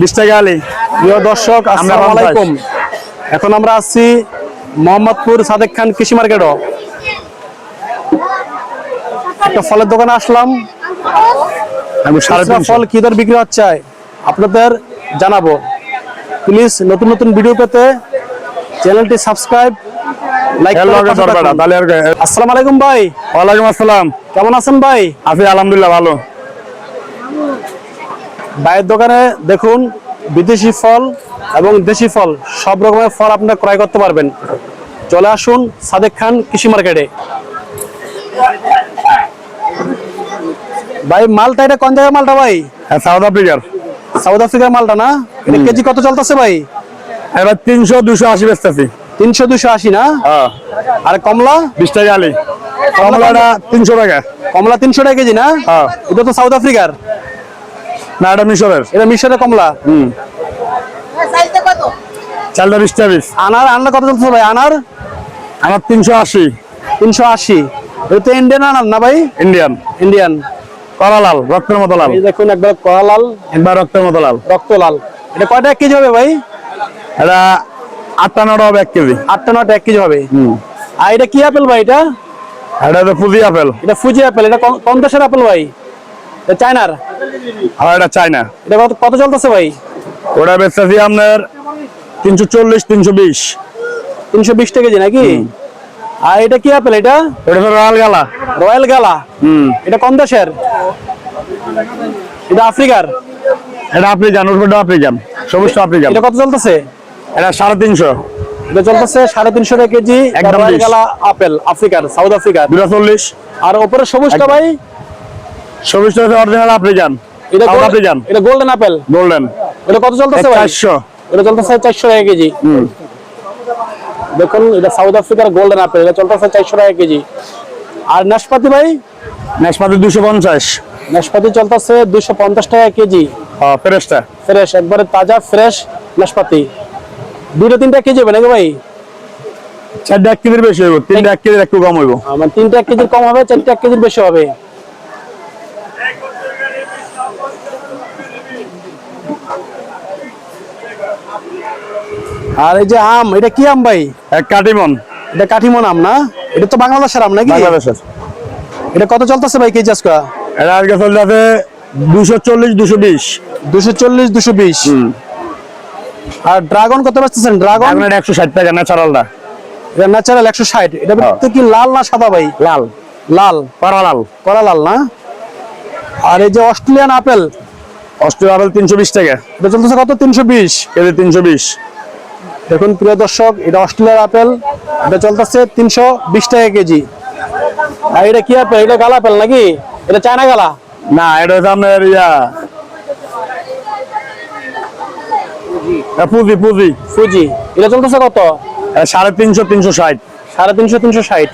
বিশ টাকা আলি প্রিয় দর্শক আসসালামু আলাইকুম। এখন আমরা আছি মোহাম্মদপুর সাদেক খান কৃষি মার্কেটও। একটা ফলের দোকানে আসলাম। ফল কি দর বিক্রি হচ্ছে আপনাদের জানাব। প্লিজ নতুন নতুন ভিডিও পেতে চ্যানেলটি সাবস্ক্রাইব লাইক আসসালামু আলাইকুম ভাই। ওয়ালাইকুম আসসালাম। কেমন আছেন ভাই? আছি আলহামদুলিল্লাহ ভালো। ভাইয়ের দোকানে দেখুন বিদেশি ফল এবং দেশি ফল সব রকমের ফল আপনারা ক্রয় করতে পারবেন। চলে আসুন সাদেক খান কৃষি মার্কেটে। ভাই মালটা এটা কোন জায়গার মালটা ভাই? হ্যাঁ সাউথ আফ্রিকার সাউথ আফ্রিকার মালটা না? এটা কেজি কত চলতেছে ভাই? এবার তিনশো দুশো আশি বেচতেছি। তিনশো দুশো আশি না? হ্যাঁ। আর কমলা? বিশ টাকা আলি। কমলাটা তিনশো টাকা। কমলা তিনশো টাকা কেজি না? হ্যাঁ। এটা তো সাউথ আফ্রিকার না এটা মিশরের। এটা মিশরের কমলা? হুম। চালটা বিশ টাকা আনার আনার কত চলতেছে ভাই? আনার? আমার তিনশো আশি। তিনশো আশি। এটা তো ইন্ডিয়ান আনার না ভাই? ইন্ডিয়ান ইন্ডিয়ান কলা লাল রক্তের মতো লাল। এই দেখুন একবার কড়া লাল। একবার রক্তের মতো লাল। রক্ত লাল। এটা কয়টা এক কেজি হবে ভাই? এটা আটটা নটা হবে এক কেজি। আটটা নটা এক কেজি হবে। হুম। আর এটা কি আপেল ভাই এটা? এটা তো পুঁজি আপেল। এটা ফুজি আপেল। এটা কোন- কোন দেশের আপেল ভাই। চায়নার? আর এটা চাইনা এটা কত কত চলতেছে ভাই? ওটা বেচতেছি আপনার তিনশো চল্লিশ তিনশো বিশ। তিনশো বিশ কেজি নাকি? আর এটা কি আপেল এটা? ওটা তো রয়াল গালা। রয়্যাল গালা? হুম। এটা কোন দেশের? এটা আফ্রিকার? এটা আফ্রিকান ওটা আফ্রিকান সবুজটা আফ্রিকান। এটা কত চলতেছে? এটা সাড়ে তিনশো। এটা চলতেছে সাড়ে তিনশো টাকা কেজি রয়্যাল। গালা আপেল আফ্রিকার সাউথ আফ্রিকার। দুটা চল্লিশ। আর উপরে সবুজটা ভাই? সবুজটা অরিজিনাল আফ্রিকান। এটা সাউথ গোল- আফ্রিকান এটা গোল্ডেন আপেল গোল্ডেন এটা কত চলতেছে ভাই? চারশো। এটা চলতেছে চারশো টাকা কেজি। দেখুন এটা সাউথ আফ্রিকার গোল্ডেন আপেল এটা চলতেছে চারশো টাকা কেজি। আর নাশপাতি ভাই? নাশপাতি দুশো পঞ্চাশ। নাশপাতি চলতেছে দুশো পঞ্চাশ টাকা কেজি। ফেরেসটা ফ্রেশ একবারে তাজা ফ্রেশ নাশপাতি। দুটো তিনটা কেজি হবে নাকি ভাই? চারটা এক কেজির বেশি হইব। তিনটা এক কেজির একটু কম হইব। আমার তিনটা এক কেজির কম হবে চারটা এক কেজির বেশি হবে। আর এই যে আম এটা কি আম ভাই? কাটিমন এটা কাঠিমন আম না? এটা তো বাংলাদেশের আম নাকি? বাংলাদেশের। এটা কত চলতেছে ভাই কেজি আজকে? এটা আজকে চলতে আছে দুশো চল্লিশ দুশো বিশ। দুশো চল্লিশ দুশো বিশ। আর ড্রাগন কত বেচতেছেন? ড্রাগন? একশো ষাট টাকা ন্যাচারালটা। এটা ন্যাচারাল একশো ষাট। এটা ভিতরে কি লাল না সাদা ভাই? লাল। লাল। পারা লাল। কলা লাল না? আর এই যে অস্ট্রেলিয়ান আপেল? অস্ট্রেলিয়া আপেল তিনশো বিশ টাকা এটা চলতেছে কত? তিনশো বিশ। কেজি তিনশো বিশ। দেখুন প্রিয় দর্শক এটা অস্ট্রেলিয়ার আপেল। এটা চলতেছে তিনশো বিশ টাকা কেজি। আর এটা কি আপেল? এটা গালা আপেল নাকি? এটা চায়না গালা? না এটা হচ্ছে আপনার ইয়া। পুঁজি পুঁজি। ফুজি এটা চলতেছে কত? সাড়ে তিনশো তিনশো ষাট। সাড়ে তিনশো তিনশো ষাট।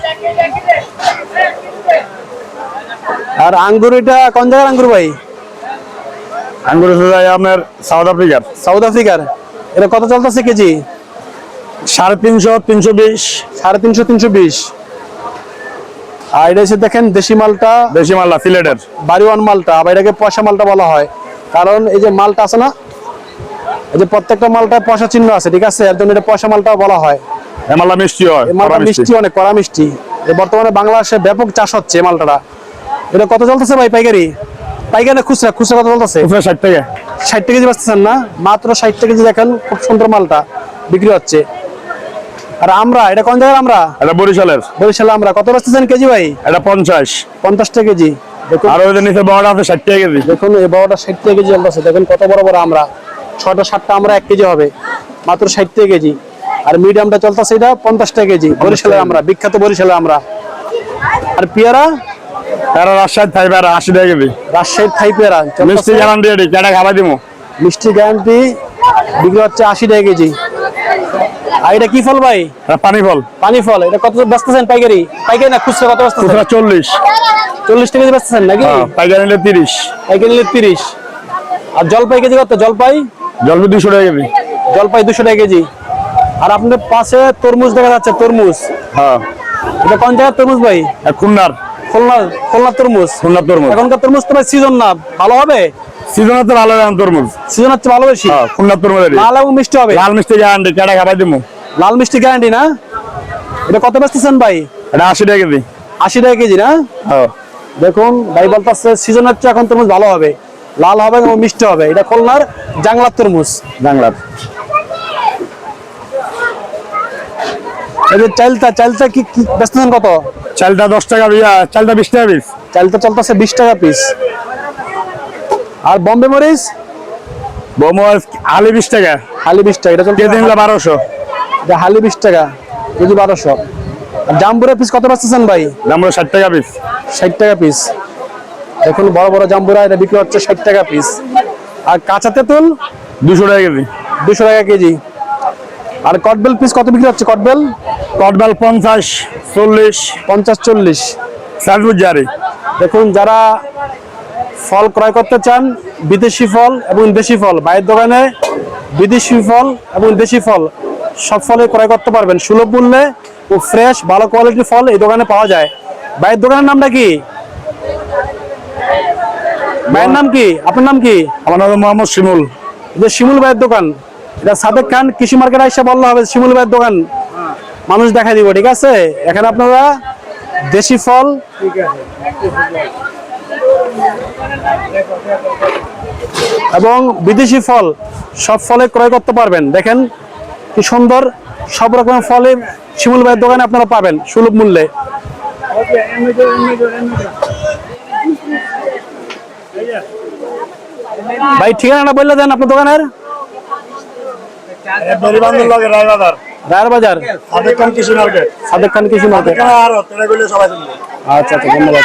আর আঙ্গুর এটা কোন জায়গার আঙ্গুর ভাই? আঙ্গুর আপনার সাউথ আফ্রিকার। সাউথ আফ্রিকার। এটা কত চলতেছে কেজি? সাড়ে তিনশো তিনশো বিশ। সাড়ে তিনশো তিনশো বিশ। আর এটা হচ্ছে দেখেন দেশি মালটা। দেশি মাল্লা সিলেটের। বাড়িওয়ান মালটা আবার এটাকে পয়সা মালটা বলা হয়। কারণ এই যে মালটা আছে না এই যে প্রত্যেকটা মালটায় পয়সা চিহ্ন আছে ঠিক আছে? এর জন্য এটা পয়সা মালটা বলা হয়। এ মাল্লা মিষ্টি হয় এই মালটা মিষ্টি। অনেক কড়া মিষ্টি। বর্তমানে বাংলাদেশে ব্যাপক চাষ হচ্ছে এই মালটাটা। এটা কত চলতেছে ভাই পাইকারি? পাইকারি না খুচরা? খুচরা কত চলতেছে? ষাট টাকা। ষাট টাকা কেজি বেচতেছেন না? মাত্র ষাট টাকা কেজি দেখেন খুব সুন্দর মালটা বিক্রি হচ্ছে। আর আমরা এটা কোন জায়গায় আমরা? এটা বরিশালের। বরিশালে আমরা। কত বেচতেছেন কেজি ভাই? এটা পঞ্চাশ। পঞ্চাশ টাকা কেজি। দেখুন। আর ওই নিচে বড়টা আছে ষাট টাকা কেজি। দেখুন এই বড়টা ষাট টাকা কেজি চলতেছে দেখুন কত বড় বড় আমরা। ছটা সাতটা আমরা এক কেজি হবে। মাত্র ষাট টাকা কেজি। আর মিডিয়ামটা চলতেছে এটা পঞ্চাশ টাকা কেজি। বরিশালে আমরা বিখ্যাত বরিশালে আমরা। আর পেয়ারা? তারা রাজশাহী থাইবে আর আশি টাকা কেজি। রাজশাহীর থাই পেয়ারা। মিষ্টি গ্যারান্টি কেটা খাবার দিব মিষ্টি গ্যারান্টি বিক্রি হচ্ছে আশি টাকা কেজি। আর এটা কি ফল ভাই? পানি ফল। পানি ফল। এটা কত বেচতেছেন পাইকারি? পাইকারি না খুচরা কত বেচতেছেন? খুচরা চল্লিশ। চল্লিশ টাকা কেজি বেচতেছেন নাকি? হ্যাঁ, পাইকারি নিলে তিরিশ। পাইকারি নিলে তিরিশ। আর জলপাই কেজি কত? জলপাই? জলপি দুশো টাকা কেজি। জলপাই দুশো টাকা কেজি। আর আপনার পাশে তরমুজ দেখা যাচ্ছে তরমুজ। হ্যাঁ। এটা কোন জায়গার তরমুজ ভাই? খুলনার। খুলনা খুলনা তরমুজ। খুলনার তরমুজ। এখনকার তরমুজ তো সিজন না। ভালো হবে? সিজনে তো ভালো তরমুজ। সিজন হচ্ছে ভালো বেশি? হ্যাঁ খুলনার তরমুজ লাল এবং মিষ্টি হবে? লাল মিষ্টি গ্যারান্টি কেটে খাবাই দিমু। লাল মিষ্টি গ্যারান্টি না? এটা কত বেচতেছেন ভাই? এটা আশি টাকা কেজি। আশি টাকা কেজি না? দেখুন ভাই বলতেছে সিজন হচ্ছে এখন তরমুজ ভালো হবে। লাল হবে এবং মিষ্টি হবে। এটা খুলনার জাংলার তরমুজ। বাংলার এই যে চালটা চালটা কি কি বেচতেছেন কত? চালটা দশ টাকা চালটা বিশ টাকা পিস চালটা চলতেছে বিশ টাকা পিস আর বম্বে মরিচ? বমস আলি বিশ টাকা। হালি বিশ টাকা এটা বারোশো। এটা হালি বিশ টাকা কেজি বারোশো। জাম্বুরা পিস কত বেচতেছেন ভাই? হলো ষাট টাকা পিস ষাট টাকা পিস দেখুন বড় বড় জাম্বুরা এটা বিক্রি হচ্ছে ষাট টাকা পিস আর কাঁচা তেঁতুল? দুশো টাকা কেজি। দুশো টাকা কেজি। আর কটবেল পিস কত বিক্রি হচ্ছে কটবেল? কটবেল পঞ্চাশ চল্লিশ। পঞ্চাশ চল্লিশ। জারি। দেখুন যারা ফল ক্রয় করতে চান বিদেশি ফল এবং দেশি ফল বাইরের দোকানে বিদেশি ফল এবং দেশি ফল সব ফলে ক্রয় করতে পারবেন। সুলভ মূল্যে ও ফ্রেশ ভালো কোয়ালিটির ফল এই দোকানে পাওয়া যায়। বাইরের দোকানের নামটা কি? ভাইয়ের নাম কি? আপনার নাম কি? আমার নাম মোহাম্মদ শিমুল। যে শিমুল ভাইয়ের দোকান এটা সাদেক খান কৃষি মার্কেট এসে বললে হবে শিমুল ভাইয়ের দোকান। মানুষ দেখা দিব ঠিক আছে? এখানে আপনারা দেশি ফল এবং বিদেশি ফল সব ফলে ক্রয় করতে পারবেন। দেখেন কি সুন্দর সব রকমের ফলে শিমুল ভাইয়ের দোকানে আপনারা পাবেন সুলভ মূল্যে। ভাই ঠিকানাটা বললে দেন আপনার দোকানের? বরিবান্ধব রায়ের বাজার সাদেক খান কৃষি মার্কেট। সাদেক খান কৃষি মার্কেট। আচ্ছা আচ্ছা ধন্যবাদ।